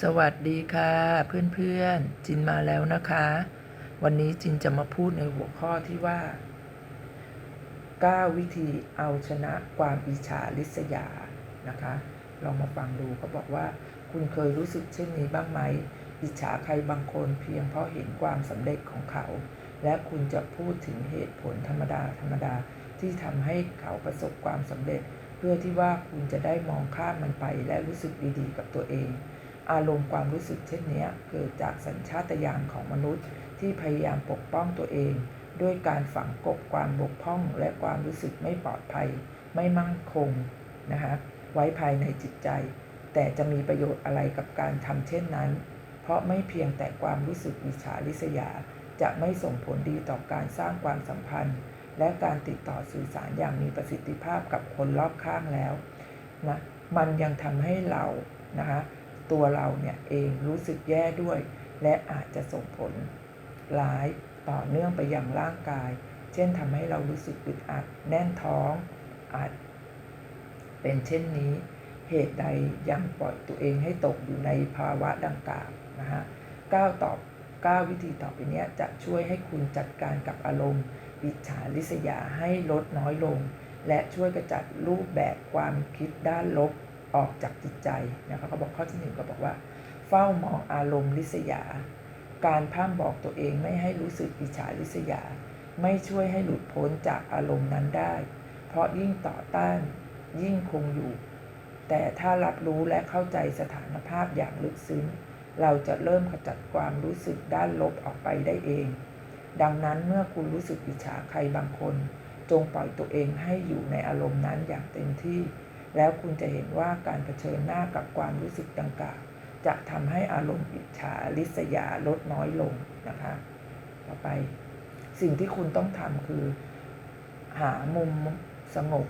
สวัสดีค่ะเพื่อนๆ จินมาแล้วนะคะ วันนี้จินจะมาพูดในหัวข้อที่ว่า 9 วิธีเอาชนะความอิจฉาริษยานะคะ ลองมาฟังดูเขาบอกว่า คุณเคยรู้สึกเช่นนี้บ้างไหม อิจฉาใครบางคนเพียงเพราะเห็นความสำเร็จของเขา และคุณจะพูดถึงเหตุผลธรรมดาธรรมดาที่ทำให้เขาประสบความสำเร็จ เพื่อที่ว่าคุณจะได้มองข้ามมันไปและรู้สึกดีๆ กับตัวเอง อารมณ์ความรู้สึกเช่นนี้เกิดจากสัญชาตญาณของมนุษย์ ที่พยายามปกป้องตัวเอง ด้วยการฝังกบความบกพร่องและความรู้สึกไม่ปลอดภัย ไม่มั่นคงนะคะไว้ภายในจิตใจ แต่จะมีประโยชน์อะไรกับการทำเช่นนั้น เพราะไม่เพียงแต่ความรู้สึกอิจฉาริษยา จะไม่ส่งผลดีต่อการสร้างความสัมพันธ์ และการติดต่อสื่อสารอย่างมีประสิทธิภาพกับคนรอบข้างแล้วนะมันยังทำให้เรานะคะ ตัวเราเนี่ยเองรู้สึกแย่ด้วย และอาจจะส่งผลร้ายต่อเนื่องไปยังร่างกาย เช่นทำให้เรารู้สึกอึดอัดแน่นท้อง อาจเป็นเช่นนี้ เหตุใดยังปล่อยตัวเองให้ตกอยู่ในภาวะดังกล่าวนะฮะก้าวตอบ9วิธีต่อไปนี้จะช่วยให้คุณจัดการกับอารมณ์อิจฉาริษยาให้ลดน้อยลง และช่วยกระจัดรูปแบบความคิดด้านลบ ออกจากจิตใจนะคะเขาบอกข้อที่หนึ่งก็บอกว่า เฝ้ามองอารมณ์ริษยา การพร่ำบอกตัวเองไม่ให้รู้สึกอิจฉาริษยา ไม่ช่วยให้หลุดพ้นจากอารมณ์นั้นได้ เพราะยิ่งต่อต้านยิ่งคงอยู่ แต่ถ้ารับรู้และเข้าใจสถานภาพอย่างลึกซึ้ง เราจะเริ่มขจัดความรู้สึกด้านลบออกไปได้เอง ดังนั้นเมื่อคุณรู้สึกอิจฉาใครบางคน จงปล่อยตัวเองให้อยู่ในอารมณ์นั้นอย่างเต็มที่ แล้วคุณจะเห็นว่าการเผชิญหน้ากับความรู้สึกดังกล่าวจะทำให้อารมณ์อิจฉาริษยาลดน้อยลงนะคะ ต่อไป สิ่งที่คุณต้องทำคือ หามุมสงบ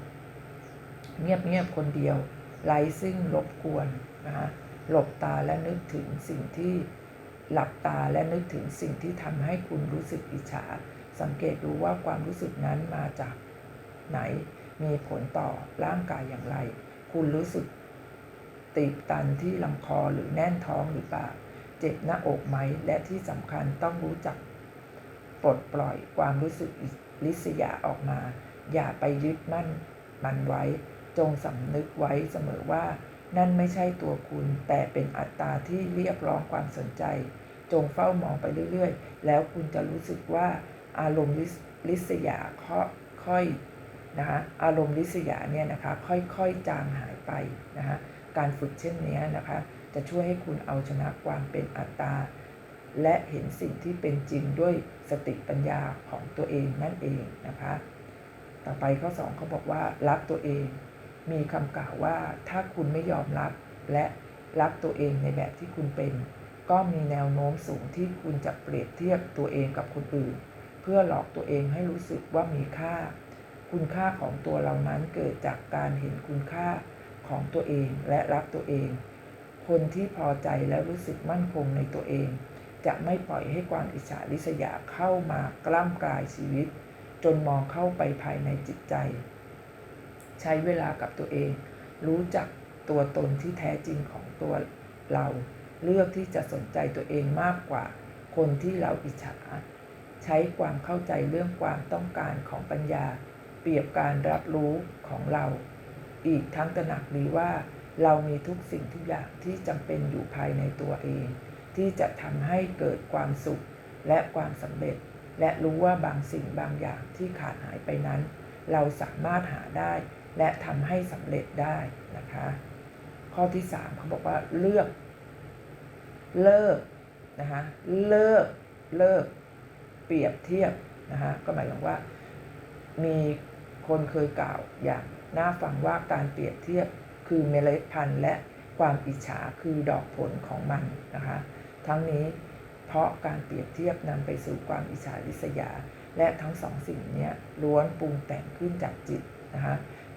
เงียบๆคนเดียวไร้ซึ่งรบกวนนะคะหลบตาและนึกถึงสิ่งที่หลับตาและนึกถึงสิ่งที่ทำให้คุณรู้สึกอิจฉา สังเกตดูว่าความรู้สึกนั้นมาจากไหน มีผลต่อร่างกายอย่างไร คุณรู้สึกตีบตันที่ลำคอหรือแน่นท้องหรือเปล่า เจ็บหน้าอกไหม และที่สำคัญต้องรู้จักปลดปล่อยความรู้สึกลิษยาออกมา อย่าไปยึดมั่นมันไว้ จงสำนึกไว้เสมอว่า นั่นไม่ใช่ตัวคุณ แต่เป็นอัตตาที่เรียกร้องความสนใจ จงเฝ้ามองไปเรื่อยๆ แล้วคุณจะรู้สึกว่าอารมณ์ลิษยาค่อย นะคะอารมณ์ลิษยาเนี่ยนะคะค่อยๆจางหายไปนะคะการฝึกเช่นนี้นะคะจะช่วยให้คุณเอาชนะความเป็นอัตตา และเห็นสิ่งที่เป็นจริงด้วยสติปัญญาของตัวเองนั่นเองนะคะต่อไปข้อ2เขาบอกว่ารักตัวเอง มีคำกล่าวว่าถ้าคุณไม่ยอมรับและรักตัวเองในแบบที่คุณเป็น ก็มีแนวโน้มสูงที่คุณจะเปรียบเทียบตัวเองกับคนอื่น เพื่อหลอกตัวเองให้รู้สึกว่ามีค่า คุณค่าของตัวเรานั้นเกิดจากการเห็นคุณค่าของตัวเองและรักตัวเอง คนที่พอใจและรู้สึกมั่นคงในตัวเอง จะไม่ปล่อยให้ความอิจฉาริษยาเข้ามากล้ำกลายชีวิต จนมองเข้าไปภายในจิตใจ ใช้เวลากับตัวเอง รู้จักตัวตนที่แท้จริงของตัวเรา เลือกที่จะสนใจตัวเองมากกว่า คนที่เราอิจฉาใช้ความเข้าใจเรื่องความต้องการของปัญญา เปรียบการรับรู้ของเรา อีกทั้งตระหนักดีว่า เรามีทุกสิ่งทุกอย่างที่จำเป็นอยู่ภายในตัวเอง ที่จะทำให้เกิดความสุขและความสำเร็จ และรู้ว่าบางสิ่งบางอย่างที่ขาดหายไปนั้น เราสามารถหาได้และทำให้สำเร็จได้นะคะ ข้อที่3เขาบอกว่าเลือก เลิกนะคะเลิกเลิกเปรียบเทียบนะคะก็หมายถึงว่ามี คนเคยกล่าวอย่างน่าฟังว่าการเปรียบเทียบคือเมล็ดพันธุ์และความอิจฉาคือดอกผลของมันนะคะ ทั้งนี้เพราะการเปรียบเทียบนำไปสู่ความอิจฉาริษยา และทั้งสองสิ่งนี้ล้วนปรุงแต่งขึ้นจากจิตนะคะ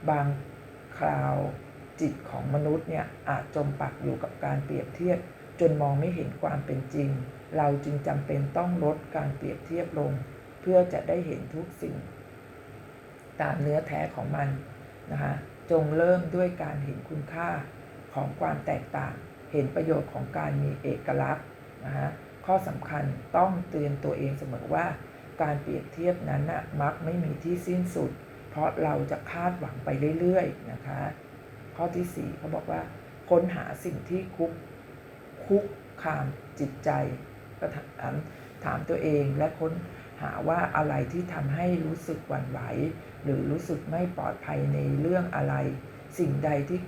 บางคราวจิตของมนุษย์เนี่ยอาจจมปักอยู่กับการเปรียบเทียบ จนมองไม่เห็นความเป็นจริง เราจึงจำเป็นต้องลดการเปรียบเทียบลง เพื่อจะได้เห็นทุกสิ่ง ตามเนื้อแท้ของมันนะคะจงเริ่มด้วยการเห็นคุณค่าของความแตกต่าง เห็นประโยชน์ของการมีเอกลักษณ์นะฮะข้อสำคัญต้องเตือนตัวเองเสมอว่า การเปรียบเทียบนั้นนะมักไม่มีที่สิ้นสุด เพราะเราจะคาดหวังไปเรื่อยๆนะคะข้อที่4เขาบอกว่า ค้นหาสิ่งที่คุกคุกคามจิตใจก็ถามถามตัวเองและค้น หาว่าอะไรที่ทำให้รู้สึกหวั่นไหว หรือรู้สึกไม่ปลอดภัยในเรื่องอะไร สิ่งใดที่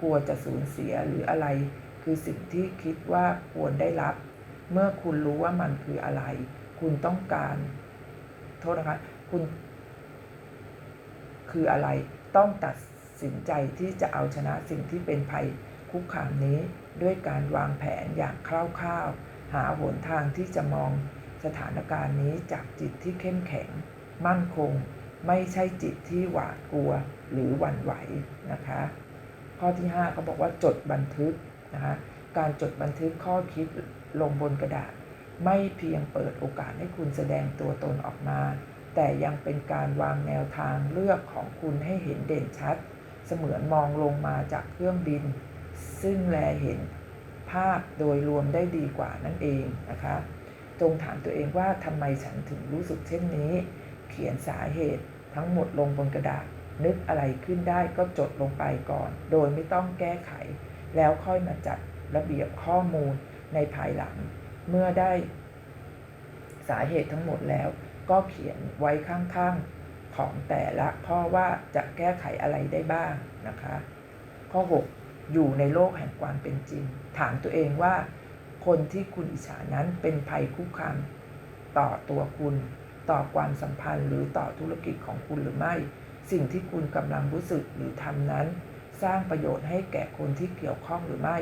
กลัวจะสูญเสียหรืออะไร คือสิ่งที่คิดว่าควรได้รับ เมื่อคุณรู้ว่ามันคืออะไร คุณต้องการ โทษนะคะ คุณ คืออะไรต้องตัดสินใจที่จะเอาชนะสิ่งที่เป็นภัยคุกคามนี้ด้วยการวางแผนอย่างคร่าวๆ หาหนทางที่จะมอง สถานการณ์นี้จากจิตที่เข้มแข็ง มั่นคง ไม่ใช่จิตที่หวาดกลัวหรือหวั่นไหวนะคะ ข้อที่5เขาบอกว่าจดบันทึกนะคะการจดบันทึกข้อคิดลงบนกระดาษ ไม่เพียงเปิดโอกาสให้คุณแสดงตัวตนออกมา แต่ยังเป็นการวางแนวทางเลือกของคุณให้เห็นเด่นชัด เสมือนมองลงมาจากเครื่องบิน ซึ่งแลเห็นภาพโดยรวมได้ดีกว่านั่นเองนะคะ จงถามตัวเองว่าทำไมฉันถึงรู้สึกเช่นนี้ เขียนสาเหตุทั้งหมดลงบนกระดาษ นึกอะไรขึ้นได้ก็จดลงไปก่อน โดยไม่ต้องแก้ไข แล้วค่อยมาจัดระเบียบข้อมูลในภายหลัง เมื่อได้สาเหตุทั้งหมดแล้ว ก็เขียนไว้ข้างๆของแต่ละข้อว่าจะแก้ไขอะไรได้บ้างนะคะ ข้อ 6 อยู่ในโลกแห่งความเป็นจริง ถามตัวเองว่า คนที่คุณอิจฉานั้นเป็นภัยคุกคามต่อตัวคุณ ต่อความสัมพันธ์หรือต่อธุรกิจของคุณหรือไม่ สิ่งที่คุณกำลังรู้สึกหรือทำนั้น สร้างประโยชน์ให้แก่คนที่เกี่ยวข้องหรือไม่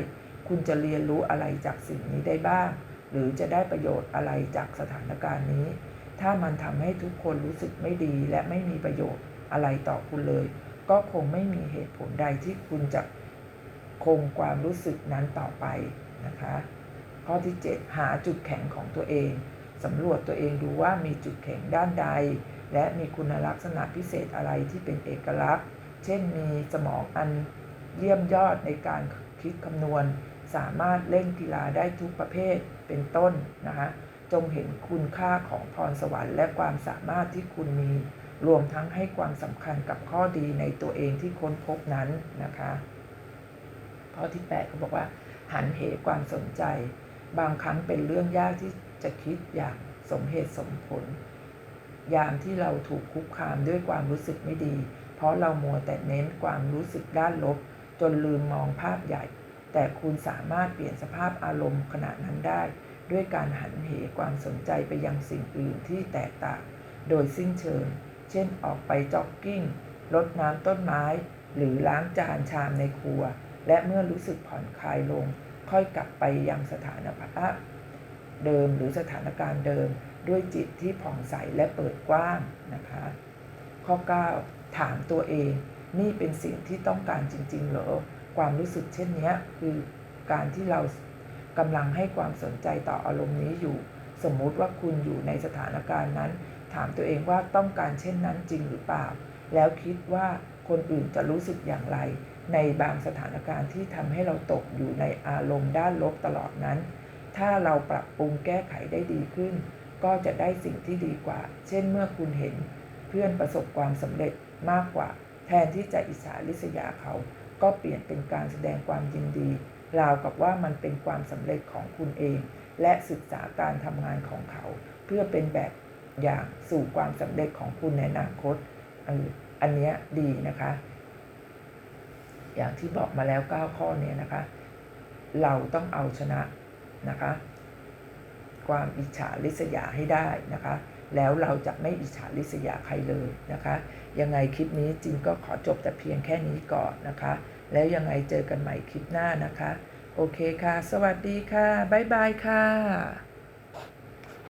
คุณจะเรียนรู้อะไรจากสิ่งนี้ได้บ้าง หรือจะได้ประโยชน์อะไรจากสถานการณ์นี้ ถ้ามันทำให้ทุกคนรู้สึกไม่ดีและไม่มีประโยชน์อะไรต่อคุณเลย ก็คงไม่มีเหตุผลใดที่คุณจะคงความรู้สึกนั้นต่อไปนะคะ ข้อที่ 7 หาจุดแข็งของตัวเองสำรวจตัวเองดูว่ามีจุดแข็งด้านใด และมีคุณลักษณะพิเศษอะไรที่เป็นเอกลักษณ์ เช่นมีสมองอันเยี่ยมยอดในการคิดคำนวณ สามารถเล่นกีฬาได้ทุกประเภทเป็นต้นนะคะจงเห็นคุณค่าของพรสวรรค์และความสามารถที่คุณมี รวมทั้งให้ความสำคัญกับข้อดีในตัวเองที่ค้นพบนั้นนะคะ ข้อที่ 8 เขาบอกว่า หันเหความสนใจ บางครั้งเป็นเรื่องยากที่จะคิดอย่างสมเหตุสมผล ยามที่เราถูกคุกคามด้วยความรู้สึกไม่ดี เพราะเรามัวแต่เน้นความรู้สึกด้านลบ จนลืมมองภาพใหญ่ แต่คุณสามารถเปลี่ยนสภาพอารมณ์ขณะนั้นได้ ด้วยการหันเหความสนใจไปยังสิ่งอื่นที่แตกต่าง โดยสิ้นเชิง เช่นออกไปจ็อกกิ้งรดน้ำต้นไม้ หรือล้างจานชามในครัว และเมื่อรู้สึกผ่อนคลายลง ค่อยกลับไปยังสถานภาพเดิมหรือสถานการณ์เดิมด้วยจิตที่ผ่องใสและเปิดกว้างนะคะ ข้อ 9 ถามตัวเอง นี่เป็นสิ่งที่ต้องการจริง ๆ เหรอ ความรู้สึกเช่นนี้คือการที่เรากำลังให้ความสนใจต่ออารมณ์นี้อยู่ สมมุติว่าคุณอยู่ในสถานการณ์นั้น ถามตัวเองว่าต้องการเช่นนั้นจริงหรือเปล่า แล้วคิดว่า คนอื่นจะรู้สึกอย่างไร ในบางสถานการณ์ที่ทำให้เราตกอยู่ในอารมณ์ด้านลบตลอดนั้น ถ้าเราปรับปรุงแก้ไขได้ดีขึ้น ก็จะได้สิ่งที่ดีกว่า เช่นเมื่อคุณเห็น เพื่อนประสบความสำเร็จมากกว่า แทนที่จะอิจฉาริษยาเขา ก็เปลี่ยนเป็นการแสดงความยินดี ราวกับว่ามันเป็นความสำเร็จของคุณเอง และศึกษาการทำงานของเขา เพื่อเป็นแบบอย่างสู่ความสำเร็จของคุณในอนาคต อันเนี้ยดีนะคะ อย่างที่บอกมาแล้ว 9 ข้อเนี้นะคะ เราต้องเอาชนะนะคะ ความอิจฉาริษยาให้ได้นะคะ แล้วเราจะไม่อิจฉาริษยาใครเลยนะคะ ยังไงคลิปนี้จริงก็ขอจบแต่เพียงแค่นี้ก่อนนะคะ แล้วยังไงเจอกันใหม่คลิปหน้านะคะ โอเคค่ะ สวัสดีค่ะ บ๊ายบายค่ะ